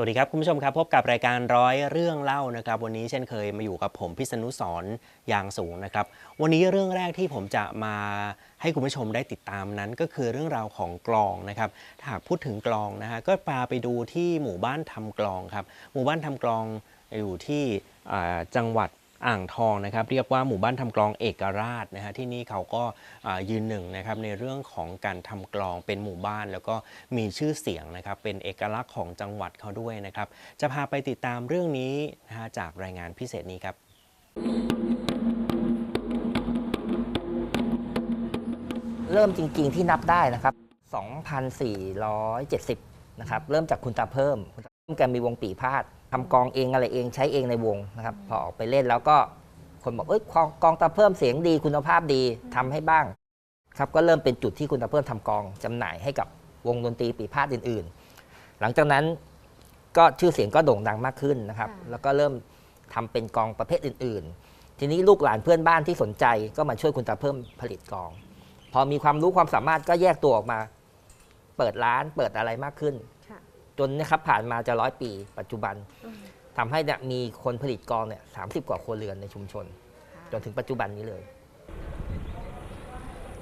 สวัสดีครับคุณผู้ชมครับ พบกับรายการร้อยเรื่องเล่านะครับ วันนี้เช่นเคยมาอยู่กับผมพิษณุสอนอยางสูงนะครับ วันนี้เรื่องแรกที่ผมจะมาให้คุณผู้ชมได้ติดตามนั้น ก็คือเรื่องราวของกลองนะครับถ้าหากพูดถึงกลองนะฮะก็พาไปดูที่หมู่บ้านทำกลองครับหมู่บ้านทำกลองอยู่ที่จังหวัด อ่างทองนะครับเรียกว่าหมู่บ้านทำกลองเอกราชนะฮะที่นี่เขาก็ยืนหนึ่งนะครับในเรื่องของการทำกลองเป็นหมู่บ้าน แล้วก็มีชื่อเสียงนะครับเป็นเอกลักษณ์ของจังหวัดเขาด้วยนะครับจะพาไปติดตามเรื่องนี้นะฮะจากรายงานพิเศษนี้ครับ เริ่มจริง ๆ ที่นับได้นะครับ 2,470 นะครับเริ่มจากคุณตาเพิ่มคุณตาเพิ่มแกมีวงปีพาด ทำกองเองอะไรเองใช้เองในวงนะครับพอออกไปเล่นแล้วก็คนบอกเอ้ยกองกองตาเพิ่มเสียงดีคุณภาพดีทำให้บ้างครับก็เริ่มเป็นจุดที่คุณตาเพิ่มทำกองจำหน่ายให้กับวงดนตรีปีพาดอื่น ๆ หลังจากนั้นก็ชื่อเสียงก็โด่งดังมากขึ้นนะครับค่ะแล้วก็เริ่มทำเป็นกองประเภทอื่น ๆ ทีนี้ลูกหลานเพื่อนบ้านที่สนใจก็มาช่วยคุณตาเพิ่มผลิตกอง พอมีความรู้ความสามารถก็แยกตัวออกมา เปิดร้านเปิดอะไรมากขึ้นค่ะ จนนะครับผ่านมาจะร้อยปี ปัจจุบันอืมทำให้เนี่ยมีคนผลิตกองเนี่ยสากว่าครัวเรือนในชุมชนค่ะจนถึงปัจจุบันนี้เลย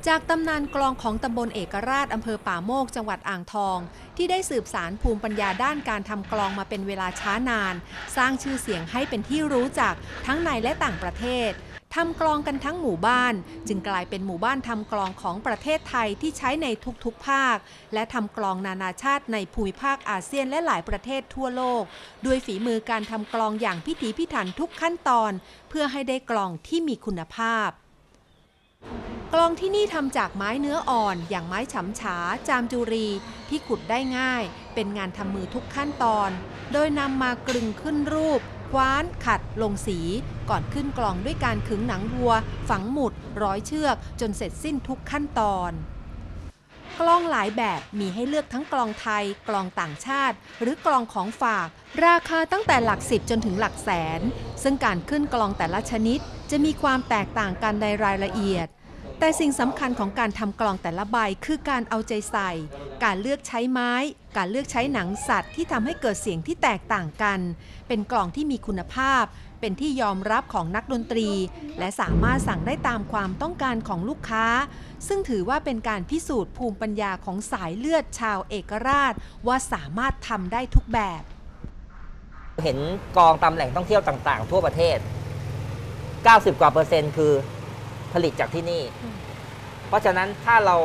จากตำนานกลองของตำบลเอกราชอำเภอป่าโมกจังหวัดอ่างทอง ที่ได้สืบสารภูมิปัญญาด้านการทำกลองมาเป็นเวลาช้านาน สร้างชื่อเสียงให้เป็นที่รู้จักทั้งในและต่างประเทศ ทำกลองกันทั้งหมู่บ้าน จึงกลายเป็นหมู่บ้านทำกลองของประเทศไทยที่ใช้ในทุกๆภาค และทำกลองนานาชาติในภูมิภาคอาเซียนและหลายประเทศทั่วโลก ด้วยฝีมือการทำกลองอย่างพิถีพิถันทุกขั้นตอน เพื่อให้ได้กลองที่มีคุณภาพกลองที่นี่ทำจากไม้เนื้ออ่อน อย่างไม้ฉำฉา จามจุรี ที่ขุดได้ง่าย เป็นงานทำมือทุกขั้นตอน โดยนำมากรึงขึ้นรูป คว้าน ขัด ลงสี ก่อนขึ้นกล่องด้วยการขึงหนังวัว ฝังหมุด ร้อยเชือก จนเสร็จสิ้นทุกขั้นตอน กลองหลายแบบมีให้เลือกทั้งกลองไทย กลองต่างชาติ หรือกลองของฝาก ราคาตั้งแต่หลักสิบจนถึงหลักแสน ซึ่งการขึ้นกลองแต่ละชนิด จะมีความแตกต่างกันในรายละเอียด แต่สิ่งสำคัญของการทำกลองแต่ละใบคือการเอาใจใส่ การเลือกใช้ไม้ การเลือกใช้หนังสัตว์ที่ทำให้เกิดเสียงที่แตกต่างกัน เป็นกลองที่มีคุณภาพ เป็นที่ยอมรับของนักดนตรี และสามารถสั่งได้ตามความต้องการของลูกค้า ซึ่งถือว่าเป็นการพิสูจน์ภูมิปัญญาของสายเลือดชาวเอกราช ว่าสามารถทำได้ทุกแบบ เห็นกองตามแหล่งท่องเที่ยวต่าง ๆ ทั่วประเทศ 90 กว่าเปอร์เซ็นต์คือ ผลิตจากที่นี่อืมเพราะฉะนั้นถ้าเรา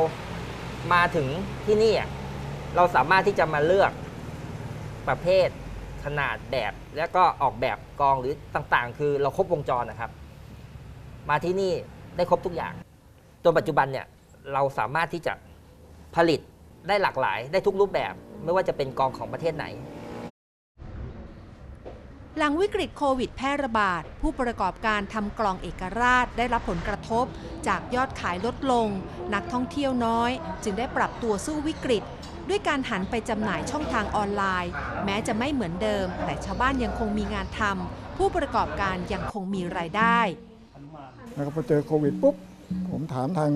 มาถึงที่นี่อะเราสามารถที่จะมาเลือกประเภทขนาดแบบ แล้วก็ออกแบบกองหรือต่างๆ คือเราครบวงจรนะครับ มาที่นี่ได้ครบทุกอย่างจนปัจจุบันเนี่ยเราสามารถที่จะผลิตได้หลากหลาย ได้ทุกรูปแบบ ไม่ว่าจะเป็นกองของประเทศไหน หลังวิกฤตโควิดแพร่ระบาด ผู้ประกอบการทำกล่องเอกราชได้รับผลกระทบ จากยอดขายลดลง นักท่องเที่ยวน้อย จึงได้ปรับตัวสู้วิกฤต ด้วยการหันไปจำหน่ายช่องทางออนไลน์ แม้จะไม่เหมือนเดิม แต่ชาวบ้านยังคงมีงานทำผู้ประกอบการยังคงมีรายได้นะครับพอเจอโควิดปุ๊บผมถามทาง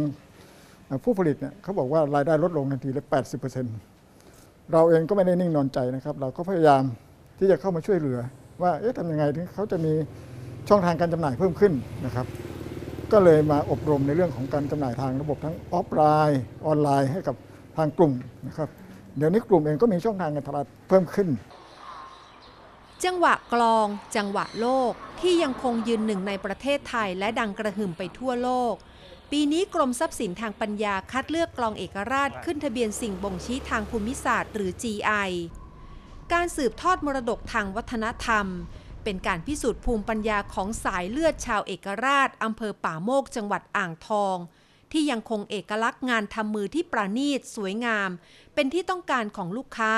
ผู้ผลิตเนี่ยเขาบอกว่ารายได้ลดลงทันทีเลย 80%เราเองก็ไม่ได้นิ่งนอนใจนะครับ เราก็พยายามที่จะเข้ามาช่วยเหลือ ว่าเอ๊ะทำยังไงถึงเขาจะมีช่องทางการจำหน่ายเพิ่มขึ้นนะครับ ก็เลยมาอบรมในเรื่องของการจำหน่ายทางระบบทั้งออฟไลน์ออนไลน์ให้กับทางกลุ่มนะครับเดี๋ยวนี้กลุ่มเองก็มีช่องทางการตลาดเพิ่มขึ้น จังหวะกลอง จังหวะโลกที่ยังคงยืนหนึ่งในประเทศไทยและดังกระหึ่มไปทั่วโลก ปีนี้กรมทรัพย์สินทางปัญญาคัดเลือกกลองเอกราชขึ้นทะเบียนสิ่งบ่งชี้ทางภูมิศาสตร์หรือ GI การสืบทอดมรดกทางวัฒนธรรม เป็นการพิสูจน์ภูมิปัญญาของสายเลือดชาวเอกราชอำเภอป่าโมกจังหวัดอ่างทอง ที่ยังคงเอกลักษณ์งานทำมือที่ประณีตสวยงาม เป็นที่ต้องการของลูกค้า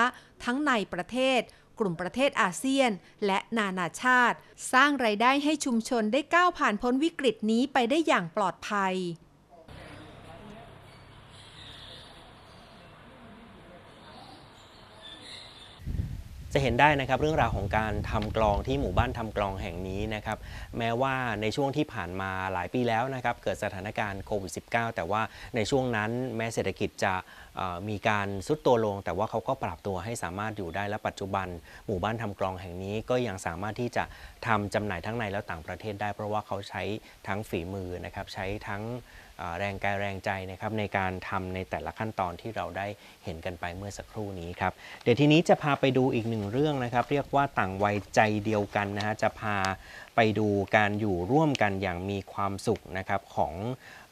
ทั้งในประเทศ กลุ่มประเทศอาเซียน และนานาชาติ สร้างไรายได้ให้ชุมชนได้ก้าวผ่านพ้นวิกฤตนี้ไปได้อย่างปลอดภัย จะเห็นได้นะครับเรื่องราวของการทำกลองที่หมู่บ้านทำกลองแห่งนี้นะครับแม้ว่าในช่วงที่ผ่านมาหลายปีแล้วนะครับเกิดสถานการณ์โควิด -19 แต่ว่าในช่วงนั้นแม้เศรษฐกิจจะมีการซุดตัวลง แต่ว่าเขาก็ปรับตัวให้สามารถอยู่ได้และปัจจุบัน หมู่บ้านทำกลองแห่งนี้ก็ยังสามารถที่จะทำจำหน่ายทั้งในและต่างประเทศได้ เพราะว่าเขาใช้ทั้งฝีมือนะครับใช้ทั้ง แรงกายแรงใจนะครับในการทำในแต่ละขั้นตอนที่เราได้เห็นกันไปเมื่อสักครู่นี้ครับเดี๋ยวทีนี้จะพาไปดูอีกหนึ่งเรื่องนะครับ เรียกว่าต่างวัยใจเดียวกันนะฮะจะพาไปดูการอยู่ร่วมกันอย่างมีความสุขนะครับของ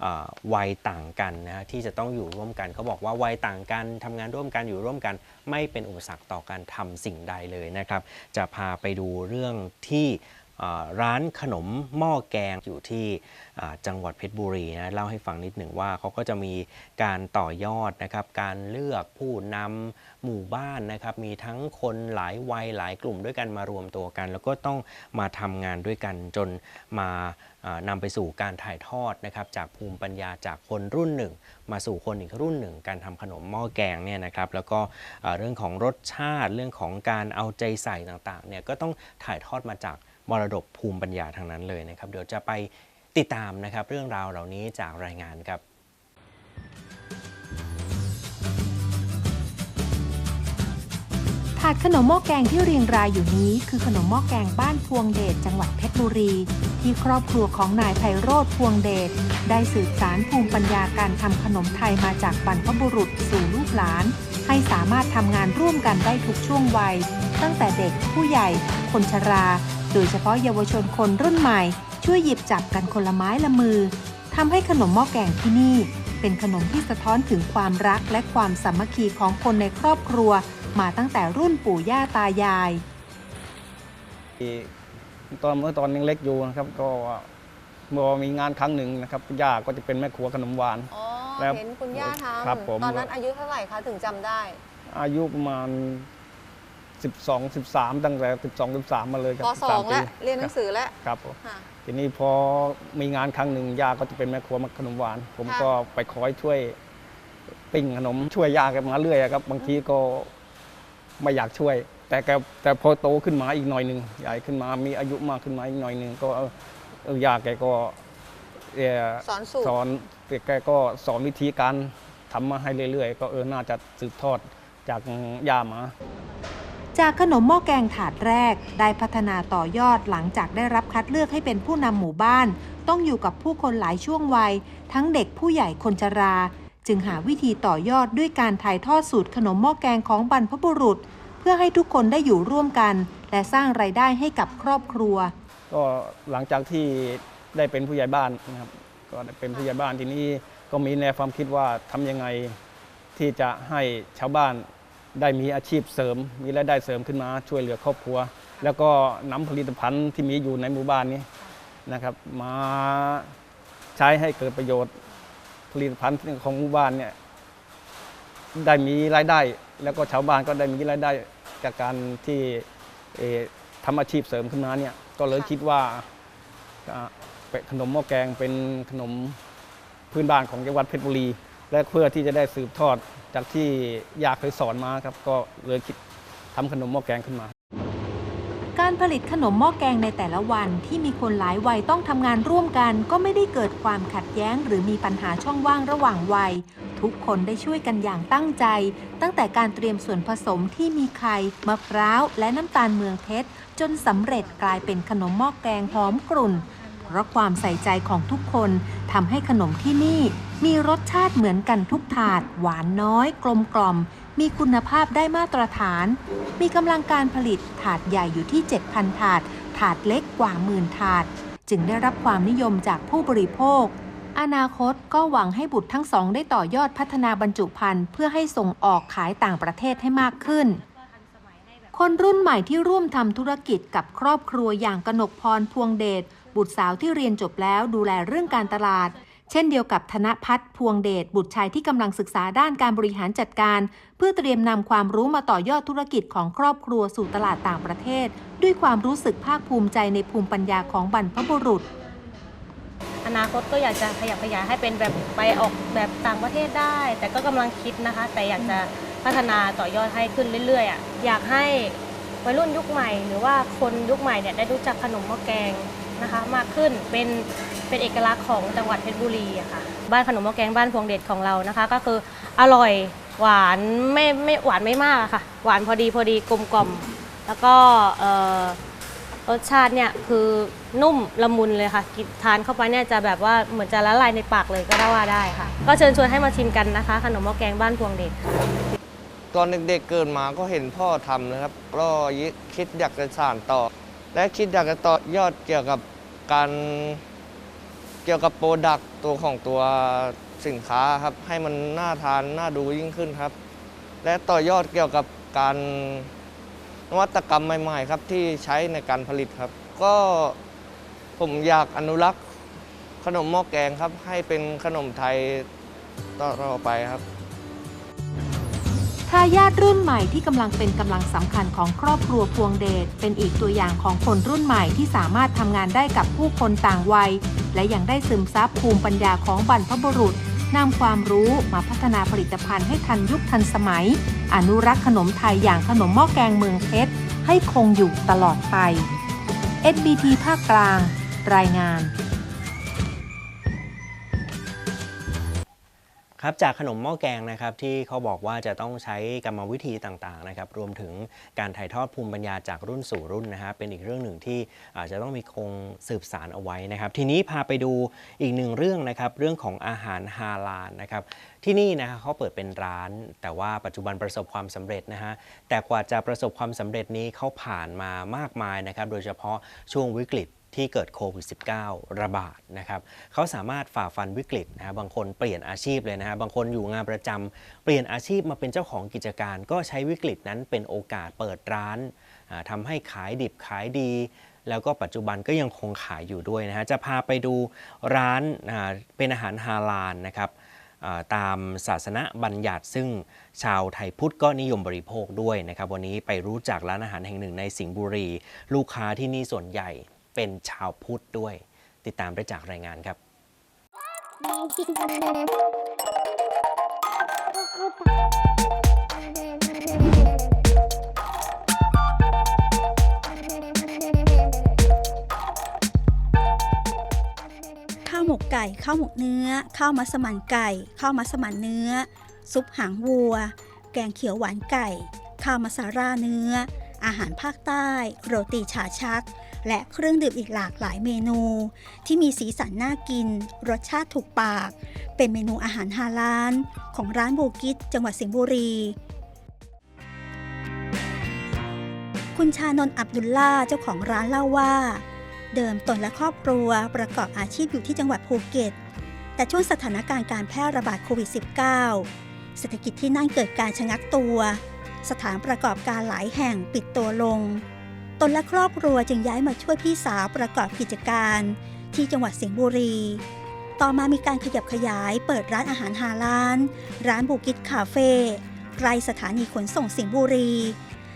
อวัยต่างกันนะฮะที่จะต้องอยู่ร่วมกันเขาบอกว่าวัยต่างกันทำงานร่วมกันอยู่ร่วมกัน ไม่เป็นอุปสรรคต่อการทำสิ่งใดเลยนะครับ จะพาไปดูเรื่องที่ ร้านขนมหม้อแกงอยู่ที่จังหวัดเพชรบุรีนะเล่าให้ฟังนิดหนึ่งว่าเขาก็จะมีการต่อยอดนะครับการเลือกผู้นำหมู่บ้านนะครับมีทั้งคนหลายวัยหลายกลุ่มด้วยกันมารวมตัวกัน แล้วก็ต้องมาทำงานด้วยกันจนมานำไปสู่การถ่ายทอดนะครับจากภูมิปัญญาจากคนรุ่นหนึ่ง มาสู่คนอีกรุ่นหนึ่ง การทำขนมหม้อแกงเนี่ยนะครับแล้วก็เอ่อเรื่องของรสชาติเรื่องของการเอาใจใส่ต่างๆเนี่ยก็ต้องถ่ายทอดมาจาก มรดกภูมิปัญญาทางนั้นเลยนะครับ เดี๋ยวจะไปติดตามนะครับเรื่องราวเหล่านี้จากรายงานครับถาดขนมหม้อแกงที่เรียงรายอยู่นี้ คือขนมหม้อแกงบ้านพวงเดชจังหวัดเพชรบุรี ที่ครอบครัวของนายไพโรธพวงเดชได้สืบสารภูมิปัญญาการทำขนมไทยมาจากบรรพบุรุษสู่ลูกหลาน ให้สามารถทำงานร่วมกันได้ทุกช่วงวัย ตั้งแต่เด็กผู้ใหญ่ คนชรา โดยเฉพาะเยาวชนคนรุ่นใหม่ ช่วยหยิบจับกันคนละไม้ละมือทำให้ขนมหม้อแกงที่นี่ เป็นขนมที่สะท้อนถึงความรักและความสามัคคีของคนในครอบครัว มาตั้งแต่รุ่นปู่ย่าตายาย ตอนเมื่อตอนยังเล็กอยู่นะครับก็เมื่อมีงานครั้งหนึ่งนะครับย่าก็จะเป็นแม่ครัวขนมหวานอ๋อแล้วเห็นคุณย่าทครับผมำตอนนั้นอายุเท่าไหร่คะถึงจำได้ อายุประมาณ 12 13 ตั้งแต่ 12 13 มาเลยครับปสอง13แล้วปีเรียนหนังสือแล้วครับผมค่ะ ทีนี้พอมีงานครั้งหนึ่งย่าก็จะเป็นแม่ครัวขนมหวาน ผมค่ะ ก็ไปคอยช่วยปิ้งขนมช่วยย่าแกมาเรื่อยครับ บางทีก็ไม่อยากช่วย แต่แกแต่พอโตขึ้นมาอีกหน่อยหนึ่งใหญ่ขึ้นมามีอายุมากขึ้นมาอีกหน่อยหนึ่งก็เออเออย่าแกก็เอ่อ สอนสูตรสอนแกก็สอนวิธีการทำมาให้เรื่อยๆ ก็เออน่าจะสืบทอดจากย่ามา จากขนมหม้อแกงถาดแรก ได้พัฒนาต่อยอดหลังจากได้รับคัดเลือกให้เป็นผู้นำหมู่บ้าน ต้องอยู่กับผู้คนหลายช่วงวัย ทั้งเด็กผู้ใหญ่คนชรา จึงหาวิธีต่อยอดด้วยการถ่ายทอดสูตรขนมหม้อแกงของบรรพบุรุษ เพื่อให้ทุกคนได้อยู่ร่วมกัน และสร้างไรายได้ให้กับครอบครัว ก็หลังจากที่ได้เป็นผู้ใหญ่บ้านนะครับก็เป็นผู้ใหญ่บ้านทีนี้ก็มีแนวความคิดว่าทำยังไงที่จะให้ชาวบ้าน ได้มีอาชีพเสริม มีรายได้เสริมขึ้นมาช่วยเหลือครอบครัว แล้วก็นำผลิตภัณฑ์ที่มีอยู่ในหมู่บ้านนี้นะครับ มาใช้ให้เกิดประโยชน์ผลิตภัณฑ์ของหมู่บ้านเนี่ยได้มีรายได้ แล้วก็ชาวบ้านก็ได้มีรายได้จากการที่เอ่อทำอาชีพเสริมขึ้นมาเนี่ยก็เลยคิดว่าเป็นขนมหม้อแกงเป็นขนมพื้นบ้านของจังหวัดเพชรบุรี และเพื่อที่จะได้สืบทอดจากที่ยาเคยสอนมาครับ ก็เลยคิดทำขนมหม้อแกงขึ้นมา การผลิตขนมหม้อแกงในแต่ละวันที่มีคนหลายวัยต้องทำงานร่วมกัน ก็ไม่ได้เกิดความขัดแย้ง หรือมีปัญหาช่องว่างระหว่างวัย ทุกคนได้ช่วยกันอย่างตั้งใจ ตั้งแต่การเตรียมส่วนผสมที่มีไข่มะพร้าวและน้ำตาลเมืองเพชรจนสำเร็จกลายเป็นขนมหม้อแกงหอมกรุ่น เพราะความใส่ใจของทุกคนทำให้ขนมที่นี่มีรสชาติเหมือนกันทุกถาด หวานน้อย กลมกล่อม มีคุณภาพได้มาตรฐาน มีกำลังการผลิตถาดใหญ่อยู่ที่ 7,000 ถาด ถาดเล็กกว่าหมื่นถาด จึงได้รับความนิยมจากผู้บริโภค อนาคตก็หวังให้บุตรทั้งสองได้ต่อยอดพัฒนาบรรจุภัณฑ์เพื่อให้ส่งออกขายต่างประเทศให้มากขึ้นคนรุ่นใหม่ที่ร่วมทำธุรกิจกับครอบครัวอย่างกนกพรพวงเดช บุตรสาวที่เรียนจบแล้วดูแลเรื่องการตลาด เช่นเดียวกับธนพัฒน์พวงเดชบุตรชายที่กำลังศึกษาด้านการบริหารจัดการ เพื่อเตรียมนำความรู้มาต่อยอดธุรกิจของครอบครัวสู่ตลาดต่างประเทศ ด้วยความรู้สึกภาคภูมิใจในภูมิปัญญาของบรรพบุรุษอนาคตก็อยากจะขยับขยายให้เป็นแบบไปออกแบบต่างประเทศได้ แต่ก็กำลังคิดนะคะ แต่อยากจะพัฒนาต่อยอดให้ขึ้นเรื่อยๆอะอยากให้วัยรุ่นยุคใหม่ หรือว่าคนยุคใหม่เนี่ยได้รู้จักขนมหม้อแกง นะคะมากขึ้นเป็นเป็นเอกลักษณ์ของจังหวัดเพชรบุรีอะค่ะ บ้านขนมหม้อแกงบ้านพวงเด็ดของเรานะคะ ก็คืออร่อยหวานไม่ไม่หวานไม่มากอะค่ะ หวานพอดีพอดีกลมกล่อม แล้วก็รสชาติเนี่ยคือนุ่มละมุนเลยค่ะกินทานเข้าไปเนี่ยจะแบบว่าเหมือนจะละลายในปากเลยก็ได้ว่าได้ค่ะ ก็เชิญชวนให้มาชิมกันนะคะ ขนมหม้อแกงบ้านพวงเด็ดค่ะตอนเด็กๆเกิดมาก็เห็นพ่อทำนะครับก็คิดอยากจะสานต่อ และคิดอยากจะต่อยอดเกี่ยวกับการเกี่ยวกับโปรดักตัวของตัวสินค้าครับให้มันน่าทานน่าดูยิ่งขึ้นครับ และต่อยอดเกี่ยวกับการนวัตกรรมใหม่ๆครับที่ใช้ในการผลิตครับ ก็ผมอยากอนุรักษ์ขนมหม้อแกงครับ ให้เป็นขนมไทยต่อไปครับ ทายาทรุ่นใหม่ที่กำลังเป็นกำลังสำคัญของครอบครัวพวงเดชเป็นอีกตัวอย่างของคนรุ่นใหม่ที่สามารถทำงานได้กับผู้คนต่างวัย และยังได้ซึมซับภูมิปัญญาของบรรพบุรุษนำความรู้มาพัฒนาผลิตภัณฑ์ให้ทันยุคทันสมัย อนุรักษ์ขนมไทยอย่างขนมหม้อแกงเมืองเพชรให้คงอยู่ตลอดไป SBT ภาคกลาง รายงาน ครับจากขนมหม้อแกงนะครับที่เขาบอกว่าจะต้องใช้กรรมวิธีต่างๆนะครับรวมถึงการถ่ายทอดภูมิปัญญาจากรุ่นสู่รุ่นนะฮะเป็นอีกเรื่องหนึ่งที่อาจจะต้องมีคงสืบสารเอาไว้นะครับ ทีนี้พาไปดูอีกหนึ่งเรื่องนะครับเรื่องของอาหารฮาลาลนะครับที่นี่นะฮะเขาเปิดเป็นร้าน แต่ว่าปัจจุบันประสบความสำเร็จนะฮะแต่กว่าจะประสบความสำเร็จนี้เขาผ่านมามากมายนะครับโดยเฉพาะช่วงวิกฤต ที่เกิดโควิด -19 ระบาดนะครับเขาสามารถฝ่าฟันวิกฤตนะฮะบางคนเปลี่ยนอาชีพเลยนะฮะบางคนอยู่งานประจำเปลี่ยนอาชีพมาเป็นเจ้าของกิจการ ก็ใช้วิกฤตนั้นเป็นโอกาสเปิดร้านอ่าทำให้ขายดิบขายดี แล้วก็ปัจจุบันก็ยังคงขายอยู่ด้วยนะฮะจะพาไปดูร้านเป็นอาหารฮาลาลนะครับตามศาสนบัญญัติซึ่งชาวไทยพุทธก็นิยมบริโภคด้วยนะครับ วันนี้ไปรู้จักร้านอาหารแห่งหนึ่งในสิงห์บุรี ลูกค้าที่นี่ส่วนใหญ่ เป็นชาวพุทธด้วย ติดตามได้จากรายงานครับข้าวหมกไก่ข้าวหมกเนื้อข้าวมัสมั่นไก่ข้าวมัสมั่นเนื้อ ซุปหางวัว แกงเขียวหวานไก่ ข้าวมาซาราเนื้อ อาหารภาคใต้ โรตีชาชัก และเครื่องดื่มอีกหลากหลายเมนู ที่มีสีสันน่ากิน รสชาติถูกปาก เป็นเมนูอาหารฮาลาลของร้านโบกิตจังหวัดสิงห์บุรี คุณชานนท์อับดุลล่าเจ้าของร้านเล่าว่า เดิมตนและครอบครัวประกอบอาชีพอยู่ที่จังหวัดภูเก็ต แต่ช่วงสถานการณ์การแพร่ระบาดโควิด -19 เศรษฐกิจที่นั่นเกิดการชะงักตัว สถานประกอบการหลายแห่งปิดตัวลง ตนและครอบครัวจึงย้ายมาช่วยพี่สาวประกอบกิจการ ที่จังหวัดสิงห์บุรี ต่อมามีการขยับขยายเปิดร้านอาหารฮาลาลร้านบุกิตคาเฟ่ใกล้สถานีขนส่งสิงห์บุรี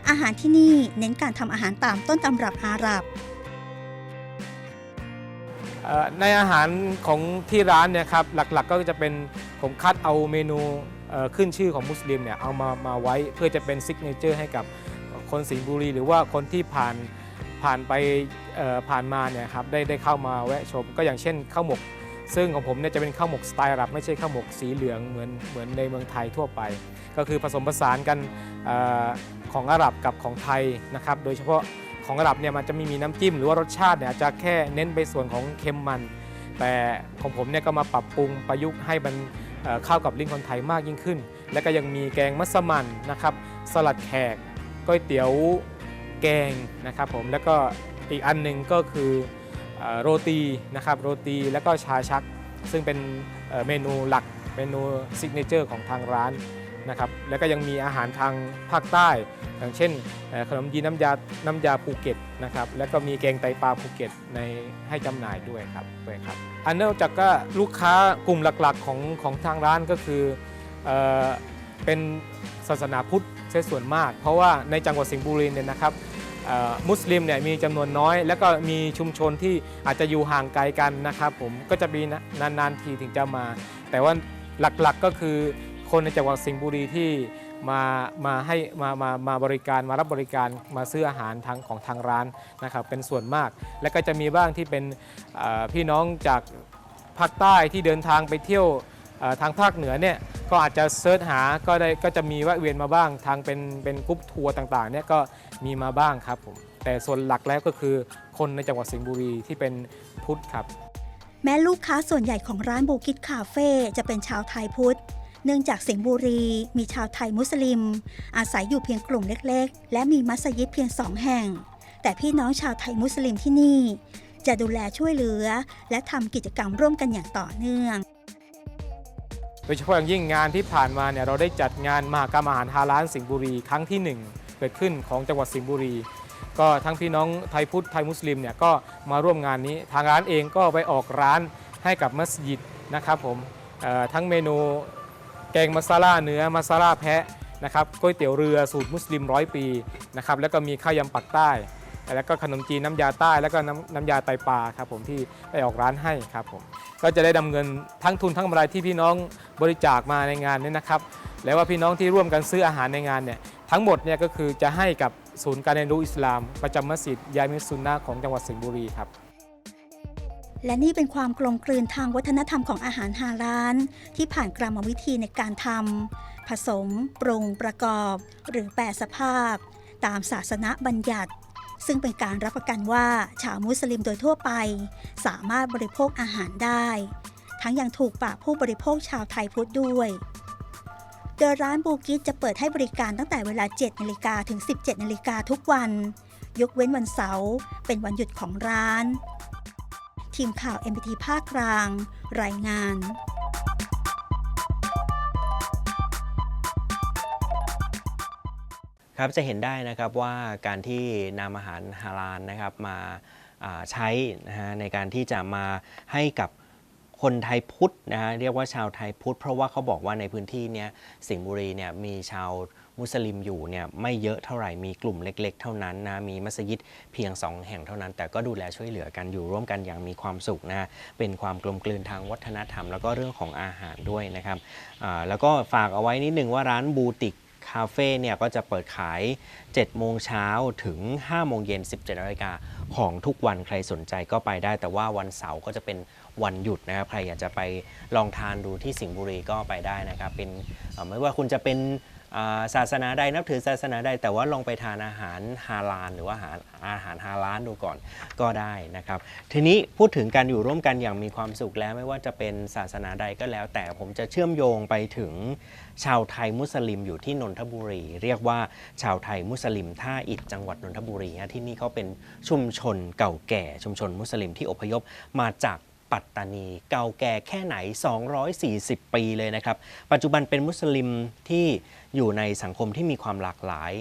อาหารที่นี่เน้นการทำอาหารตามต้นตำรับอาหรับในอาหารของที่ร้านเนี่ยครับหลักๆก็จะเป็นผมคัดเอาเมนูขึ้นชื่อของมุสลิมเนี่ยเอามามาไว้เพื่อจะเป็นซิกเนเจอร์ให้กับ คนสิงห์บุรี หรือว่าคนที่ผ่านผ่านไปผ่านมาเนี่ยครับได้ได้เข้ามาแวะชม ก็อย่างเช่นข้าวหมก ซึ่งของผมเนี่ยจะเป็นข้าวหมกสไตล์อาหรับไม่ใช่ข้าวหมกสีเหลืองเหมือนเหมือนในเมืองไทยทั่วไป ก็คือผสมผสานกันออของอาหรับกับของไทยนะครับ โดยเฉพาะของอาหรับเนี่ยมันจะไม่มีน้ำจิ้มหรือว่ารสชาติเนี่ยอาจจะแค่เน้นไปส่วนของเค็มมัน แต่ของผมเนี่ยก็มาปรับปรุงประยุกต์ให้มันเอ่อเข้ากับลิ้นคนไทยมากยิ่งขึ้น และก็ยังมีแกงมัสมั่นนะครับ สลัดแขก ก๋วยเตี๋ยวแกงนะครับผมแล้วก็อีกอันหนึ่งก็คืออโรตีนะครับโรตีแล้วก็ชาชัก ซึ่งเป็นเมนูหลักเมนูซิกเนเจอร์ของทางร้านนะครับแล้วก็ยังมีอาหารทางภาคใต้ อย่างเช่นขนมจีน้ำยาน้ำยาภูเก็ตนะครับแล้วก็มีแกงไตปลาภูเก็ตในให้จำหน่ายด้วยครับด้วยครับอันนอกจากก็ลูกค้ากลุ่มหลักๆของของทางร้านก็คือเอเป็นศาสนาพุทธ เสียส่วนมาก เพราะว่าในจังหวัดสิงห์บุรีเนี่ยนะครับมุสลิมเนี่ยมีจำนวนน้อย แล้วก็มีชุมชนที่อาจจะอยู่ห่างไกลกันนะครับผมก็จะมีนานๆทีถึงจะมา แต่ว่าหลักๆก็คือคนในจังหวัดสิงห์บุรีที่มามาให้มามามาบริการมารับบริการมาซื้ออาหารทางของทางร้านนะครับเป็นส่วนมาก และก็จะมีบ้างที่เป็นพี่น้องจากภาคใต้ที่เดินทางไปเที่ยว ทางภาคเหนือเนี่ยก็อาจจะเซิร์ชหาก็ได้ก็จะมีแวะเวียนมาบ้าง ทางเป็นเป็นกรุ๊ปทัวร์ต่างๆเนี่ยก็มีมาบ้างครับผมแต่ส่วนหลักแล้วก็คือคนในจังหวัดสิงห์บุรีที่เป็นพุทธครับ แม้ลูกค้าส่วนใหญ่ของร้านบูกิตคาเฟ่จะเป็นชาวไทยพุทธเนื่องจากสิงห์บุรีมีชาวไทยมุสลิม อาศัยอยู่เพียงกลุ่มเล็กๆ และมีมัสยิดเพียงสองแห่ง แต่พี่น้องชาวไทยมุสลิมที่นี่ จะดูแลช่วยเหลือ และทำกิจกรรมร่วมกันอย่างต่อเนื่อง ดยเฉพาะอย่างยิ่งงานที่ผ่านมาเนี่ยเราได้จัดงานมหากรรมอาหารฮาลาลสิงห์บุรี ครั้งที่หนึ่งเกิดขึ้นของจังหวัดสิงห์บุรี ก็ทั้งพี่น้องไทยพุทธไทยมุสลิมเนี่ยก็มาร่วมงานนี้ ทางร้านเองก็ไปออกร้านให้กับมัสยิดนะครับผมทั้งเมนูแกงมัสลาเนื้อมัสลาแพะนะครับก๋วยเตี๋ยวเรือสูตรมุสลิมร้อยปีนะครับแล้วก็มีข้าวยำปักใต้ แล้วก็ขนมจีนน้ำยาใต้แล้วก็น้ำน้ำยาไตปลาครับผมที่ไปออกร้านให้ครับผมก็จะได้นำเงินทั้งทุนทั้งกำไรที่พี่น้องบริจาคมาในงานนี้นะครับแล้วว่าพี่น้องที่ร่วมกันซื้ออาหารในงานเนี่ยทั้งหมดเนี่ยก็คือจะให้กับศูนย์การเรียนรู้อิสลาม ประจำมัสยิดยามิสซุนนะของจังหวัดสิงห์บุรีครับและนี่เป็นความกลมกลืนทางวัฒนธรรมของอาหารฮาลาลที่ผ่านกรรมวิธีในการทำผสม ปรุงประกอบ หรือแปรสภาพ ตามศาสนบัญญัติ ซึ่งเป็นการรับประกันว่าชาวมุสลิมโดยทั่วไป สามารถบริโภคอาหารได้ ทั้งยังถูกปากผู้บริโภคชาวไทยพุทธด้วย โดยร้านบูกิตจะเปิดให้บริการตั้งแต่เวลา 7นาฬิกาถึง 17นาฬิกาทุกวัน ยกเว้นวันเสาร์เป็นวันหยุดของร้าน ทีมข่าว MPT ภาคกลาง รายงาน ครับจะเห็นได้นะครับว่าการที่นำอาหารฮาลาลนะครับมาาใช้นะฮะในการที่จะมาให้กับคนไทยพุทธนะฮะเรียกว่าชาวไทยพุทธ เพราะว่าเขาบอกว่าในพื้นที่เนี้ยสิงห์บุรีเนี่ยมีชาวมุสลิมอยู่เนี่ยไม่เยอะเท่าไหร่มีกลุ่มเล็ก ๆ เท่านั้นนะมีมัสยิดเพียง 2 แห่งเท่านั้น แต่ก็ดูแลช่วยเหลือกันอยู่ร่วมกันอย่างมีความสุขนะเป็นความกลมกลืนทางวัฒนธรรม แล้วก็เรื่องของอาหารด้วยนะครับแล้วก็ฝากเอาไว้นิดนึงว่าร้านบูติก คาเฟ่เนี่ยก็จะเปิดขาย 7 โมงเช้าถึง 5 โมงเย็น 17นาฬิกาของทุกวันใครสนใจก็ไปได้ แต่ว่าวันเสาร์ก็จะเป็นวันหยุดนะครับ ใครอยากจะไปลองทานดูที่สิงห์บุรีก็ไปได้นะครับ เป็นไม่ว่าคุณจะเป็น ศาสนาใดนับถือศาสนาใดแต่ว่าลองไปทานอาหารฮาลาลหรือว่าอาหารอาหารฮาลาลดูก่อนก็ได้นะครับ ทีนี้พูดถึงการอยู่ร่วมกันอย่างมีความสุขแล้วไม่ว่าจะเป็นศาสนาใดก็แล้ว แต่ผมจะเชื่อมโยงไปถึงชาวไทยมุสลิมอยู่ที่นนทบุรี เรียกว่าชาวไทยมุสลิมท่าอิฐจังหวัดนนทบุรีที่นี่เขาเป็นชุมชนเก่าแก่ชุมชนมุสลิมที่อพยพมาจาก ปัตตานี เก่าแก่แค่ไหน 240 ปีเลยนะครับ ปัจจุบันเป็นมุสลิมที่อยู่ในสังคมที่มีความหลากหลาย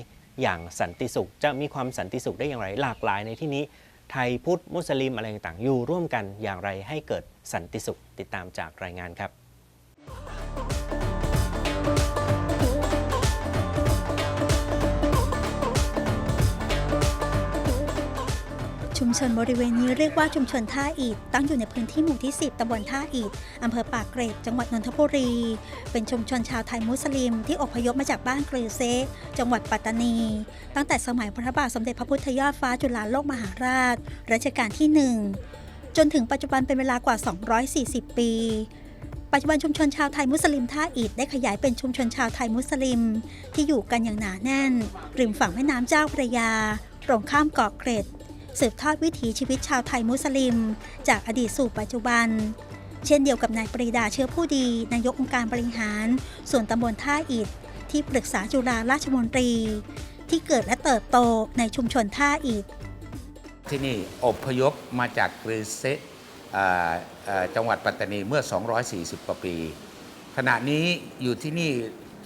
อย่างสันติสุข จะมีความสันติสุขได้อย่างไร หลากหลายในที่นี้ ไทยพุทธมุสลิมอะไรต่างๆ อยู่ร่วมกันอย่างไรให้เกิดสันติสุขติดตามจากรายงานครับ ชุมชนบริเวณนี้เรียกว่าชุมชนท่าอิฐตั้งอยู่ในพื้นที่หมู่ที่ 10ตำบลท่าอิฐอำเภอปากเกร็ดจังหวัดนนทบุรี เป็นชุมชนชาวไทยมุสลิม ที่อพยพมาจากบ้านกรือเซจังหวัดปัตตานี ตั้งแต่สมัยพระบาทสมเด็จพระพุทธยอดฟ้าจุฬาโลกมหาราชรัชกาลที่หนึ่งจนถึงปัจจุบันเป็นเวลากว่า 240 ปีปัจจุบันชุมชนชาวไทยมุสลิมท่าอิฐได้ขยายเป็นชุมชนชาวไทยมุสลิม ที่อยู่กันอย่างหนาแน่น ริมฝั่งแม่น้ำเจ้าพระยา ตรงข้ามเกาะเกร็ด สืบทอดวิถีชีวิตชาวไทยมุสลิม จากอดีตสู่ปัจจุบัน เช่นเดียวกับนายปรีดาเชื้อผู้ดี นายกองค์การบริหาร ส่วนตำบลท่าอิฐ ที่ปรึกษาจุฬาราชมนตรี ที่เกิดและเติบโตในชุมชนท่าอิฐ ที่นี่อพยพมาจากกรีเซจังหวัดปัตตานีเมื่อ 240 กว่าปี ขณะนี้อยู่ที่นี่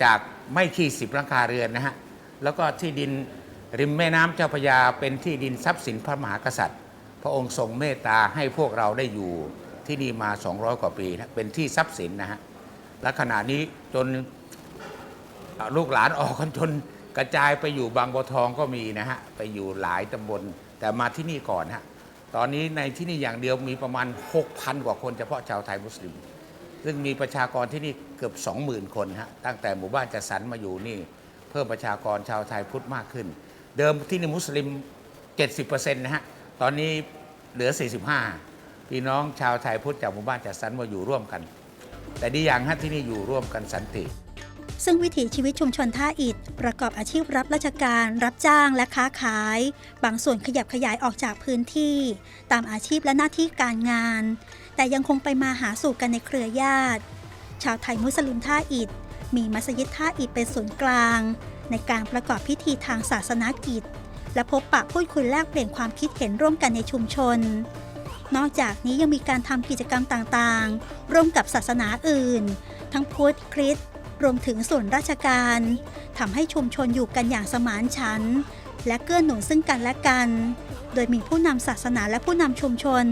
จากไม่ที่สิบหลังคาเรือนนะฮะ แล้วก็ที่ดิน ริมแม่น้ำเจ้าพระยาเป็นที่ดินทรัพย์สินพระมหากษัตริย์ พระองค์ทรงเมตตาให้พวกเราได้อยู่ที่นี่มา 200 กว่าปีนะเป็นที่ทรัพย์สินนะฮะและขณะนี้จนลูกหลานออกกันจนกระจายไปอยู่บางบัวทองก็มีนะฮะไปอยู่หลายตำบลแต่มาที่นี่ก่อนฮะตอนนี้ในที่นี่อย่างเดียวมีประมาณ 6,000 กว่าคนเฉพาะชาวไทยมุสลิม ซึ่งมีประชากรที่นี่เกือบ 20,000 คนฮะตั้งแต่หมู่บ้านจัดสรรมาอยู่นี่ เพิ่มประชากรชาวไทยพุทธมากขึ้น เดิมที่นี่มุสลิม 70%นะฮะ ตอนนี้เหลือ 45 พี่น้องชาวไทยพุทธจากหมู่บ้านจัดสรรมาอยู่ร่วมกัน แต่ดีอย่างฮะที่นี่อยู่ร่วมกันสันติ ซึ่งวิถีชีวิตชุมชนท่าอิฐประกอบอาชีพรับราชการ รับจ้างและค้าขาย บางส่วนขยับขยายออกจากพื้นที่ ตามอาชีพและหน้าที่การงาน แต่ยังคงไปมาหาสู่กันในเครือญาติ ชาวไทยมุสลิมท่าอิฐมีมัสยิดท่าอิฐเป็นศูนย์กลาง ในการประกอบพิธีทางศาสนากิจ และพบปะพูดคุยแลกเปลี่ยนความคิดเห็นร่วมกันในชุมชน นอกจากนี้ยังมีการทำกิจกรรมต่างๆ ร่วมกับศาสนาอื่น ทั้งพุทธคริสต์รวมถึงส่วนราชการทำให้ชุมชนอยู่กันอย่างสมานฉันท์และเกื้อหนุนซึ่งกันและกัน โดยมีผู้นำศาสนาและผู้นำชุมชน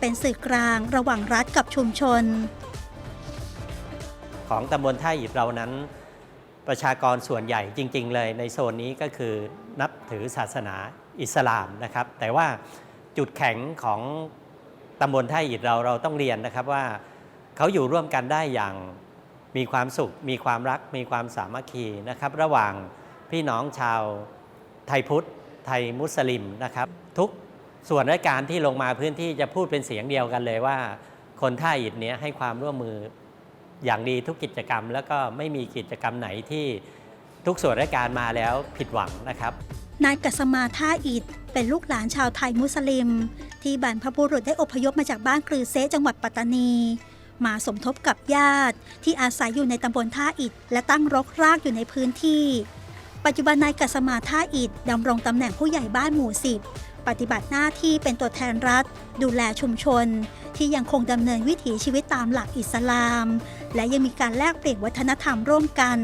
เป็นสื่อกลางระหว่างรัฐกับชุมชน ของตำบลท่าอิฐเรานั้น ประชากรส่วนใหญ่จริง ๆ เลยในโซนนี้ก็คือนับถือศาสนาอิสลามนะครับ แต่ว่าจุดแข็งของตำบลท่าอิฐเราเราต้องเรียนนะครับว่าเขาอยู่ร่วมกันได้อย่างมีความสุข มีความรัก มีความสามัคคีนะครับ ระหว่างพี่น้องชาวไทยพุทธ ไทยมุสลิมนะครับ ทุกส่วนราชการที่ลงมาพื้นที่จะพูดเป็นเสียงเดียวกันเลยว่า คนท่าอิฐเนี้ยให้ความร่วมมือ อย่างดีทุกกิจกรรม แล้วก็ไม่มีกิจกรรมไหนที่ทุกส่วนราชการมาแล้วผิดหวังนะครับ นายกัสมาท่าอิฐเป็นลูกหลานชาวไทยมุสลิม ที่บรรพบุรุษได้อพยพมาจากบ้านกรือเซจังหวัดปัตตานี มาสมทบกับญาติ ที่อาศัยอยู่ในตำบลท่าอิฐและตั้งรกรากอยู่ในพื้นที่ ปัจจุบันนายกัสมาท่าอิฐดำรงตำแหน่งผู้ใหญ่บ้านหมู่สิบปฏิบัติหน้าที่เป็นตัวแทนรัฐ ดูแลชุมชน ที่ยังคงดำเนินวิถีชีวิตตามหลักอิสลาม และยังมีการแลกเปลี่ยนวัฒนธรรมร่วมกัน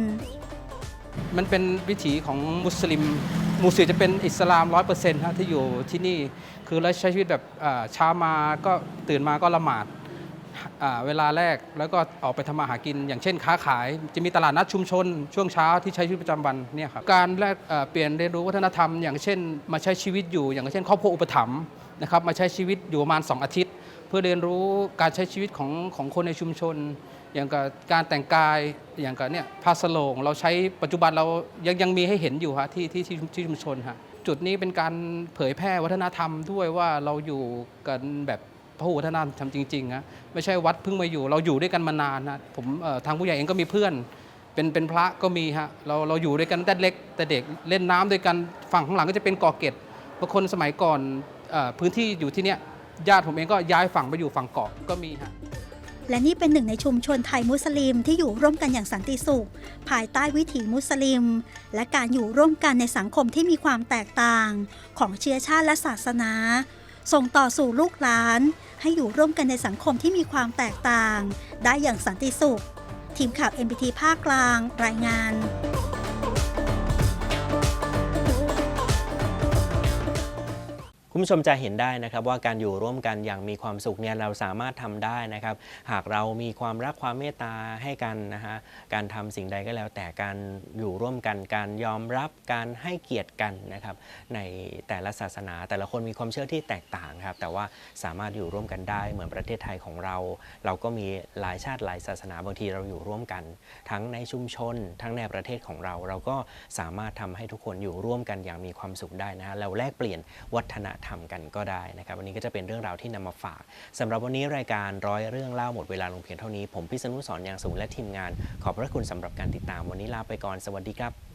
มันเป็นวิถีของมุสลิม มุสลิมจะเป็นอิสลามร้อยเปอร์เซ็นต์ที่อยู่ที่นี่ คือเราใช้ชีวิตแบบเช้ามาก็ตื่นมาก็ละหมาดเวลาแรกแล้วก็ออกไปทำมาหากิน อย่างเช่นค้าขาย จะมีตลาดนัดชุมชน ช่วงเช้าที่ใช้ชีวิตประจำวันเนี่ยครับการแลกเอ่อเปลี่ยนเรียนรู้วัฒนธรรม อย่างเช่น มาใช้ชีวิตอยู่ อย่างเช่น ครอบครัวอุปถัมภ์นะครับมาใช้ชีวิตอยู่ประมาณ 2 อาทิตย์ เพื่อเรียนรู้การใช้ชีวิตของของคนในชุมชน อย่างกับการแต่งกายอย่างกับเนี่ยผ้าสโลงเราใช้ปัจจุบันเรายังยังมีให้เห็นอยู่ฮะที่ที่ที่ชุมชนฮะจุดนี้เป็นการเผยแพร่วัฒนธรรมด้วยว่าเราอยู่กันแบบพหุวัฒนธรรมจริงๆนะไม่ใช่วัดเพิ่งมาอยู่ เราอยู่ด้วยกันมานานนะผมทางผู้ใหญ่เองก็มีเพื่อน เป็นเป็นพระก็มีฮะเราเราอยู่ด้วยกันแต่เล็กแต่เด็กเล่นน้ำด้วยกันฝั่งข้างหลังก็จะเป็นเกาะเกร็ดบางคนสมัยก่อนอพื้นที่อยู่ที่เนี้ยญาติผมเองก็ย้ายฝั่งไปอยู่ฝั่งเกาะก็มีฮะ และนี่เป็นหนึ่งในชุมชนไทยมุสลิมที่อยู่ร่วมกันอย่างสันติสุข ภายใต้วิถีมุสลิม และการอยู่ร่วมกันในสังคมที่มีความแตกต่าง ของเชื้อชาติและศาสนา ส่งต่อสู่ลูกหลาน ให้อยู่ร่วมกันในสังคมที่มีความแตกต่าง ได้อย่างสันติสุข ทีมข่าว MBT ภาคกลาง รายงาน คุณผู้ชมจะเห็นได้นะครับว่าการอยู่ร่วมกันอย่างมีความสุขเนี่ยเราสามารถทำได้นะครับ หากเรามีความรักความเมตตาให้กันนะฮะการทำสิ่งใดก็แล้ว แต่การอยู่ร่วมกันการยอมรับการให้เกียรติกันนะครับในแต่ละศาสนา แต่ละคนมีความเชื่อที่แตกต่างครับ แต่ว่าสามารถอยู่ร่วมกันได้เหมือนประเทศไทยของเรา เราก็มีหลายชาติหลายศาสนาบางทีเราอยู่ร่วมกัน ทั้งในชุมชน ทั้งในประเทศของเรา เราก็สามารถทำให้ทุกคนอยู่ร่วมกันอย่างมีความสุขได้นะฮะเราแลกเปลี่ยนวัฒนธรรมกันก็ได้นะครับ วันนี้ก็จะเป็นเรื่องราวที่นำมาฝากสำหรับวันนี้รายการร้อยเรื่องเล่าหมดเวลาลงเพียงเท่านี้ ผมพิษณุสอนยางสูงและทีมงาน ขอบพระคุณสำหรับการติดตามวันนี้ลาไปก่อนสวัสดีครับ